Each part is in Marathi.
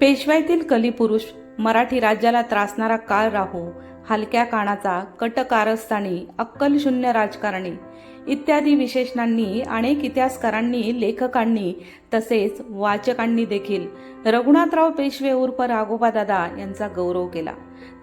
पेशवाईतील कलिपुरुष मराठी राज्याला त्रासणारा काळ राहू हलक्या कानाचा कटकारस्थानी अक्कलशून्य राजकारणी इत्यादी विशेषणांनी अनेक इतिहासकारांनी लेखकांनी तसेच वाचकांनी देखील रघुनाथराव पेशवे उर्फ राघोबा दादा यांचा गौरव केला.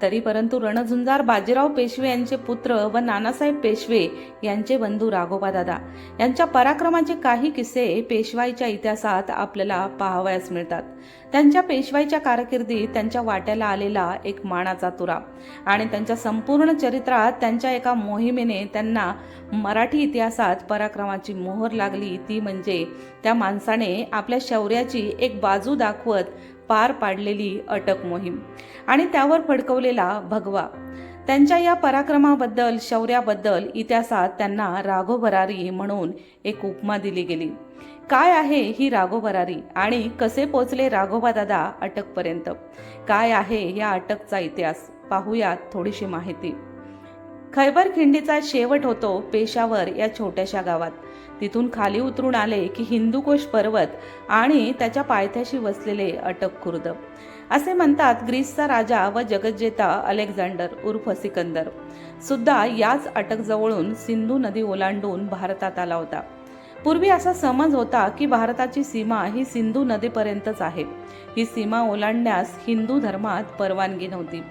तरी परंतु रणझुंजार बाजीराव पेशवे यांचे पुत्र व नानासाहेब पेशवे यांचे बंधू राघोबा दादा यांच्या पराक्रमाचे काही किस्से पेशवाईच्या इतिहासात आपल्याला पाहावयास मिळतात. त्यांच्या पेशवाईच्या कारकिर्दीत त्यांच्या वाट्याला आलेला एक मानाचा तुरा आणि त्यांच्या संपूर्ण चरित्रात त्यांच्या एका मोहिमेने त्यांना मराठी इतिहासात पराक्रमाची मोहर लागली ती म्हणजे त्या माणसाने आपल्या शौर्याची एक बाजू दाखवत पार पाडलेली अटक मोहीम आणि त्यावर फडकवलेला भगवा. त्यांच्या या पराक्रमाबद्दल शौर्याबद्दल इतिहासात त्यांना राघोभरारी म्हणून एक उपमा दिली गेली. काय आहे ही राघोभरारी आणि कसे पोचले राघोबा दादा अटकपर्यंत? काय आहे या अटकचा इतिहास? पाहूयात थोडीशी माहिती. खैबर खिंडीचा शेवट होतो पेशावर या छोट्याशा गावात. तिथून खाली उतरून आले की हिंदुकोश पर्वत आणि त्याच्या पायथ्याशी वसलेले अटक खुर्द. असे म्हणतात ग्रीसचा राजा व जगज्जेता अलेक्झांडर उर्फ सिकंदर. सुद्धा याच अटकजवळून सिंधू नदी ओलांडून भारतात आला होता. पूर्वी असा समज होता की भारताची सीमा ही सिंधू नदीपर्यंतच आहे. ही सीमा ओलांडण्यास हिंदू धर्मात परवानगी नव्हती.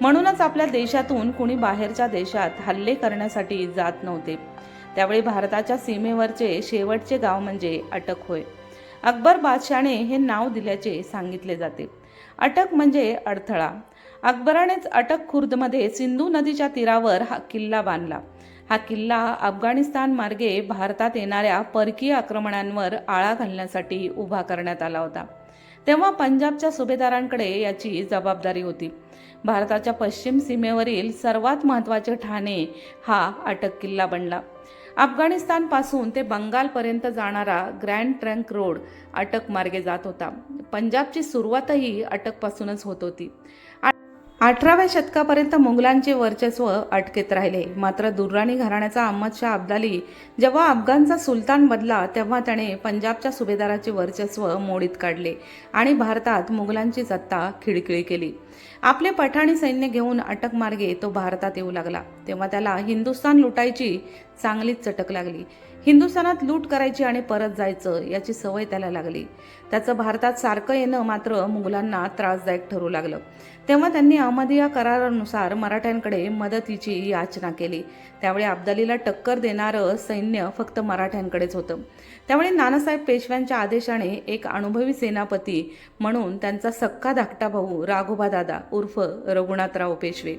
म्हणूनच आपल्या देशातून कुणी बाहेरच्या देशात हल्ले करण्यासाठी जात नव्हते. त्यावेळी भारताच्या सीमेवरचे शेवटचे गाव म्हणजे अटक होय. अकबर बादशाने हे नाव दिल्याचे सांगितले जाते. अटक म्हणजे अडथळा. अकबरानेच अटक खुर्दमध्ये सिंधू नदीच्या तीरावर हा किल्ला बांधला. हा किल्ला अफगाणिस्तान मार्गे भारतात येणाऱ्या परकीय आक्रमणांवर आळा घालण्यासाठी उभा करण्यात आला होता. तेव्हा पंजाबच्या सुभेदारांकडे याची जबाबदारी होती. भारताच्या पश्चिम सीमेवरील सर्वात महत्त्वाचे ठाणे हा अटक किल्ला बनला. अफगाणिस्तानपासून ते बंगालपर्यंत जाणारा ग्रँड ट्रंक रोड अटक मार्गे जात होता. पंजाबची सुरुवातही अटकपासूनच होत होती. अठराव्या शतकापर्यंत मुघलांचे वर्चस्व अटकेत राहिले. मात्र दुर्राणी घराण्याचा अहमद शाह अब्दाली जेव्हा अफगाणचा सुलतान बदला तेव्हा त्याने पंजाबच्या सुभेदाराचे वर्चस्व मोडीत काढले आणि भारतात मुघलांची सत्ता खिळखिळी केली. आपले पठाणी सैन्य घेऊन अटक मार्गे तो भारतात येऊ लागला. तेव्हा त्याला हिंदुस्थान लुटायची चांगलीच चटक लागली. हिंदुस्थानात लूट करायची आणि परत जायचं याची सवय त्याला लागली. त्याचं भारतात सारखं येणं मात्र मुघलांना त्रासदायक ठरू लागलं. तेव्हा त्यांनी अहमदिया करारानुसार मराठ्यांकडे मदतीची याचना केली. त्यावेळी अब्दालीला टक्कर देणारं सैन्य फक्त मराठ्यांकडेच होतं. त्यामुळे नानासाहेब पेशव्यांच्या आदेशाने एक अनुभवी सेनापती म्हणून त्यांचा सक्का धाकटा भाऊ राघोबा दादा उर्फ रघुनाथराव पेशवे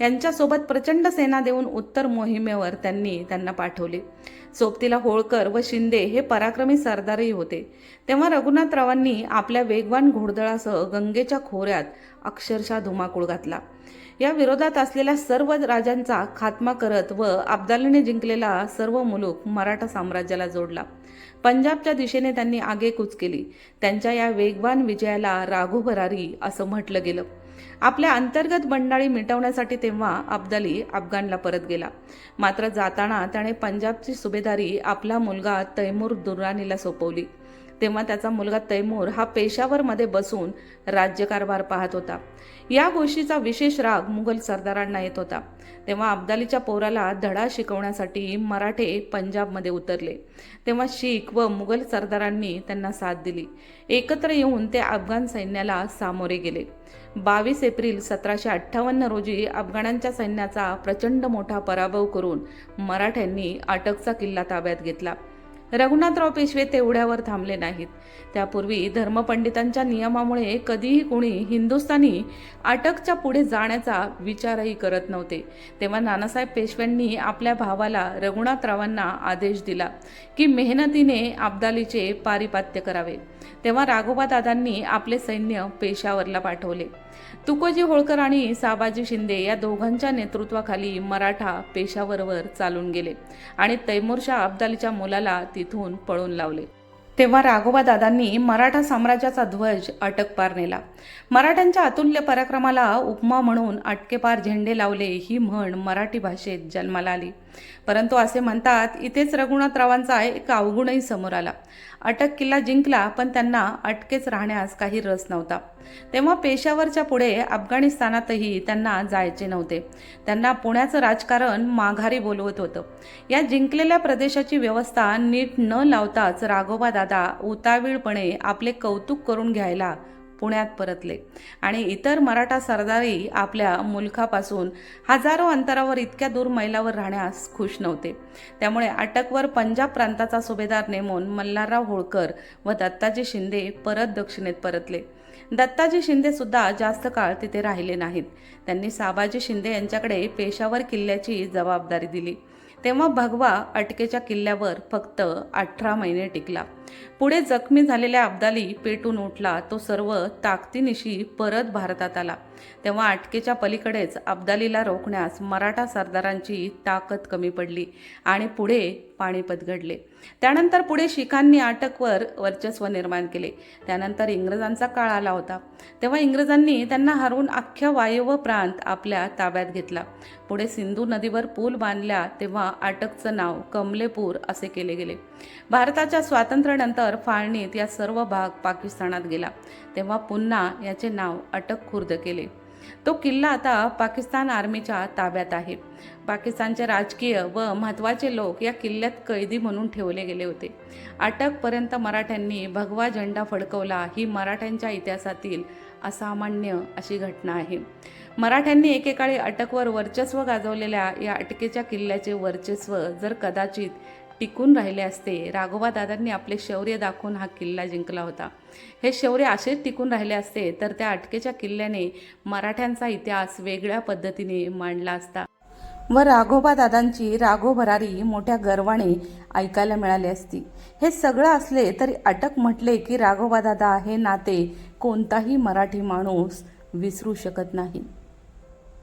यांच्यासोबत प्रचंड सेना देऊन उत्तर मोहिमेवर त्यांनी त्यांना पाठवले. सोबतीला होळकर व शिंदे हे पराक्रमी सरदारही होते. तेव्हा रघुनाथरावांनी आपल्या वेगवान घोडदळासह गंगेच्या खोऱ्यात अक्षरशः धुमाकूळ घातला. या विरोधात असलेल्या सर्व राजांचा खात्मा करत व अब्दालीने जिंकलेला सर्व मुलूक मराठा साम्राज्याला जोडला. पंजाबच्या दिशेने त्यांनी आगेकूच केली. त्यांच्या या वेगवान विजयाला राघोभरारी असं म्हटलं गेलं. आपल्या अंतर्गत बंडाळी मिटवण्यासाठी तेव्हा अब्दाली अफगाणला परत गेला. मात्र जाताना त्याने पंजाबची सुभेदारी आपला मुलगा तैमूर दुर्राणीला सोपवली. तेव्हा त्याचा मुलगा तैमूर हा पेशावरमध्ये बसून राज्यकारभार पाहत होता. या गोष्टीचा विशेष राग मुघल सरदारांना येत होता. तेव्हा अब्दालीच्या पोराला धडा शिकवण्यासाठी मराठे पंजाबमध्ये उतरले. तेव्हा शीख व मुघल सरदारांनी त्यांना साथ दिली. एकत्र येऊन ते अफगाण सैन्याला सामोरे गेले. बावीस एप्रिल सतराशे अठ्ठावन्न रोजी अफगाणांच्या सैन्याचा प्रचंड मोठा पराभव करून मराठ्यांनी अटकचा किल्ला ताब्यात घेतला. रघुनाथराव पेशवे तेवढ्यावर थांबले नाहीत. त्यापूर्वी धर्मपंडितांच्या नियमामुळे कधीही कोणी हिंदुस्थानी अटकच्या पुढे जाण्याचा विचारही करत नव्हते. तेव्हा नानासाहेब पेशव्यांनी आपल्या भावाला रघुनाथरावांना आदेश दिला की मेहनतीने अब्दालीचे पारिपात्य करावे. तेव्हा राघोबा दादांनी आपले सैन्य पेशावरला पाठवले. तुकोजी होळकर आणि साबाजी शिंदे या दोघांच्या नेतृत्वाखाली मराठा पेशावरवर चालून गेले आणि तैमूरशा अब्दालीच्या मुलाला तिथून पळून लावले. तेव्हा राघोबा दादांनी मराठा साम्राज्याचा ध्वज अटकपार नेला. मराठ्यांच्या अतुल्य पराक्रमाला उपमा म्हणून अटकेपार झेंडे लावले ही म्हण मराठी भाषेत जन्माला आली. परंतु असे म्हणतात इथेच रघुनाथरावांचा एक अवगुणही समोर आला. अटक किल्ला जिंकला पण त्यांना अटकेच राहण्यास काही रस नव्हता. तेव्हा पेशावरच्या पुढे अफगाणिस्तानातही त्यांना जायचे नव्हते. त्यांना पुण्याचं राजकारण माघारी बोलवत होतं. या जिंकलेल्या प्रदेशाची व्यवस्था नीट न लावताच राघोबा दादा उतावीळपणे आपले कौतुक करून घ्यायला पुण्यात परतले. आणि इतर मराठा सरदारही आपल्या मुलखापासून हजारो अंतरावर इतक्या दूर मैलावर राहण्यास खुश नव्हते. त्यामुळे अटकवर पंजाब प्रांताचा सुभेदार नेमून मल्हारराव होळकर व दत्ताजी शिंदे परत दक्षिणेत परतले. दत्ताजी शिंदे सुद्धा जास्त काळ तिथे राहिले नाहीत. त्यांनी साबाजी शिंदे यांच्याकडे पेशावर किल्ल्याची जबाबदारी दिली. तेव्हा भगवा अटकेच्या किल्ल्यावर फक्त अठरा महिने टिकला. पुढे जखमी झालेल्या अब्दाली पेटून उठला. तो सर्व ताकदीनिशी परत भारतात आला. तेव्हा अटकेच्या पलीकडेच अब्दालीला रोखण्यास मराठा सरदारांची ताकद कमी पडली आणि पुढे पाणीपत घडले त्यानंतर पुढे शिखांनी अटकवर वर्चस्व निर्माण केले. त्यानंतर इंग्रजांचा काळ आला होता. तेव्हा इंग्रजांनी त्यांना हरवून अख्ख्या वायव्य प्रांत आपल्या ताब्यात घेतला. पुढे सिंधू नदीवर पूल बांधल्या तेव्हा अटकचं नाव कमलेपूर असे केले गेले. भारताच्या स्वातंत्र्यानंतर फाळणीत या सर्व भाग पाकिस्तानात गेला. तेव्हा पुन्हा याचे नाव अटक खुर्द केले. तो किल्ला आता पाकिस्तान आर्मीच्या ताब्यात आहे. पाकिस्तानचे राजकीय व महत्त्वाचे लोक या किल्ल्यात कैदी म्हणून ठेवले गेले होते. अटकपर्यंत मराठ्यांनी भगवा झेंडा फडकवला ही मराठ्यांच्या इतिहासातील असामान्य अशी घटना आहे. मराठ्यांनी एकेकाळी अटकवर वर्चस्व गाजवलेल्या या अटकेच्या किल्ल्याचे वर्चस्व जर कदाचित टिकून राहिले असते. राघोबा दादांनी आपले शौर्य दाखवून हा किल्ला जिंकला होता. हे शौर्य असेच टिकून राहिले असते तर त्या अटकेच्या किल्ल्याने मराठ्यांचा इतिहास वेगळ्या पद्धतीने मांडला असता. व राघोबा दादांची राघोभरारी मोठ्या गर्वाने ऐकायला मिळाली असती. हे सगळं असले तरी अटक म्हटले की राघोबा दादा हे नाते कोणताही मराठी माणूस विसरू शकत नाही.